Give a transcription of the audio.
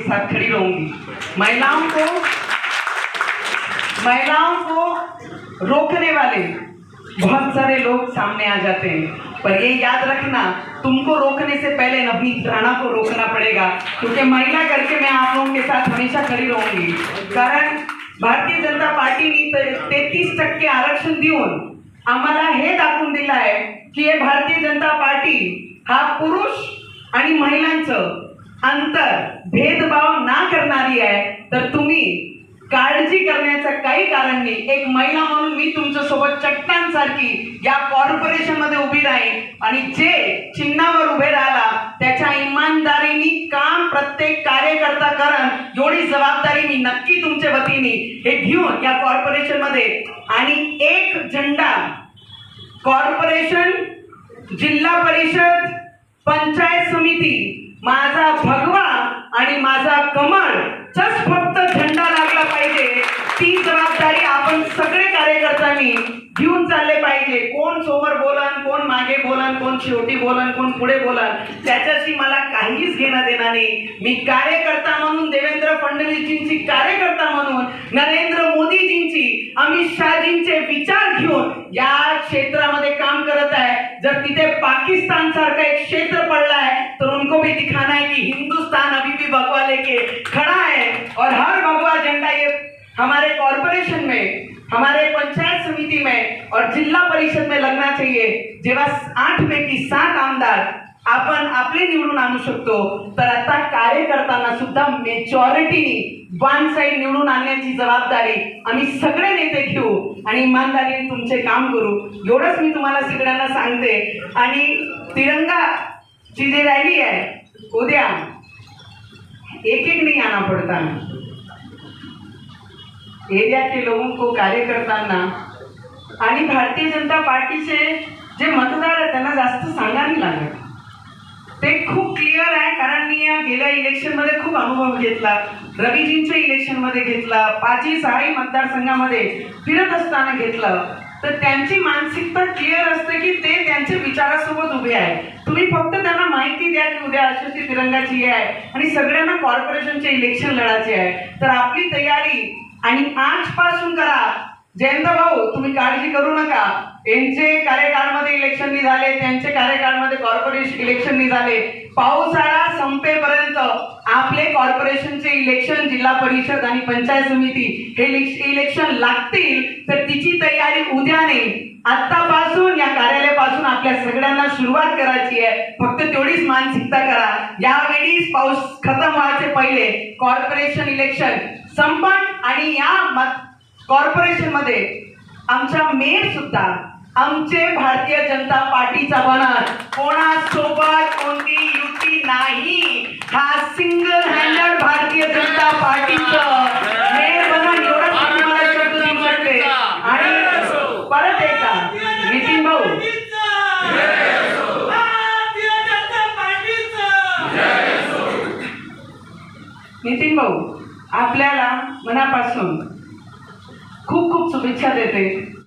साथ खड़ी रहूंगी। महिलाओं को महिलाओं को रोकने वाले बहुत सारे लोग सामने आ जाते हैं। पर ये याद रखना तुमको रोकने से पहले नवनीत राणा को रोकना पड़ेगा क्योंकि महिला करके मैं आप लोगों के साथ हमेशा खड़ी रहूंगी। कारण भारतीय जनता पार्टीने तेहतीस टक्के आरक्षण देऊन आम्हाला हे दाखवून दिलं आहे की हे भारतीय जनता पार्टी हा पुरुष आणि महिलांचं अंतर भेदभाव ना करणारी आहे तर तुम्ही काळजी करण्याचं काही कारण नाही. एक महिला म्हणून मी तुमच्यासोबत या कॉर्पोरेशनमध्ये उभी राहील आणि जे चिन्हावर उभे राहिला त्याच्या इमानदारीनी काम प्रत्येक कार्यकर्ता करण एवढी जबाबदारी मी नक्की तुमच्या वतीने हे घेऊन या कॉर्पोरेशनमध्ये. आणि एक झेंडा कॉर्पोरेशन जिल्हा परिषद पंचायत समिती माझा भगवा आणि माझा कमळ जस फक्त झेंडा लागला पाहिजे. ती जबाबदारी आपण सगळे कार्यकर्त्यांनी घेऊन चालले पाहिजे. कोण समोर बोलन कोण मागे बोलन कोण शेवटी बोलन कोण पुढे बोलन त्याच्याशी मला काहीच घेणं देणार नाही. मी कार्यकर्ता म्हणून देवेंद्र फडणवीसजींची कार्यकर्ता म्हणून नरेंद्र मोदीजींची अमित शहाजींचे विचार तिथे पाकिस्तान सारखा एक क्षेत्र पडला है तो उनको भी दिखाना है कि हिंदुस्तान अभी भी भगवा लेके खड़ा है। और हर भगवा झंडा ये हमारे कॉर्पोरेशन में, हमारे पंचायत समिति में और जिला परिषद में लगना चाहिए। जेवा आठ में की सात आमदार आपण आपले निवडून आणू शकतो. तर आता कार्यकर्त्यांना सुद्धा मेजॉरिटीनी वन साईड निवडून आणण्याची जबाबदारी आम्ही सगळे नेते घेऊ. आणि इमानदारीने तुमचे काम करू. एवढंच मी तुम्हाला सगळ्यांना सांगते. आणि तिरंगा ची जी रॅली आहे उद्या एक एक नाही आना पड़ता एरिया के लोगों को कार्यकर्त्यांना आणि भारतीय जनता पार्टीचे जे मतदार आहेत त्यांना जास्त सांगा लागत ते खूप क्लिअर आहे कारण मी या गेल्या इलेक्शनमध्ये खूप अनुभव घेतला. रवीजींच्या इलेक्शनमध्ये घेतला पाची सहाही मतदारसंघामध्ये फिरत असताना घेतलं. तर त्यांची मानसिकता क्लिअर असते की ते त्यांच्या विचारासोबत उभे आहे. तुम्ही फक्त त्यांना माहिती द्या की उद्या अशोची तिरंगाची आहे आणि सगळ्यांना कॉर्पोरेशनचे इलेक्शन लढायचे आहे. तर आपली तयारी आणि आजपासून करा. जयंत भाऊ तुम्ही काळजी करू नका. यांचे कार्यकाळमध्ये इलेक्शन झाले त्यांचे कार्यकाळमध्ये कॉर्पोरेशन इलेक्शन झाले पावसाळा संपेपर्यंत आपले कॉर्पोरेशनचे इलेक्शन जिल्हा परिषद आणि पंचायत समिती हे इलेक्शन लागतील तर तिची तयारी उद्या नाही. आतापासून या कार्यालयापासून आपल्या सगळ्यांना सुरुवात करायची आहे. फक्त तेवढीच मानसिकता करा. यावेळी पाऊस खतम व्हायचे पहिले. कॉर्पोरेशन इलेक्शन संपन आणि या कॉर्पोरेशनमध्ये आमच्या मेयर सुद्धा आमचे भारतीय जनता पार्टीचा बनत कोणासोबत कोणती युती नाही. हा सिंगल हँडेड भारतीय जनता पार्टीचं मेयर बनन एवढं मी तुम्हाला शब्द देऊ शकते. आणि परत एकदा नितीन भाऊ. नितीन भाऊ आपल्याला मनापासून खूप खूप शुभेच्छा देते.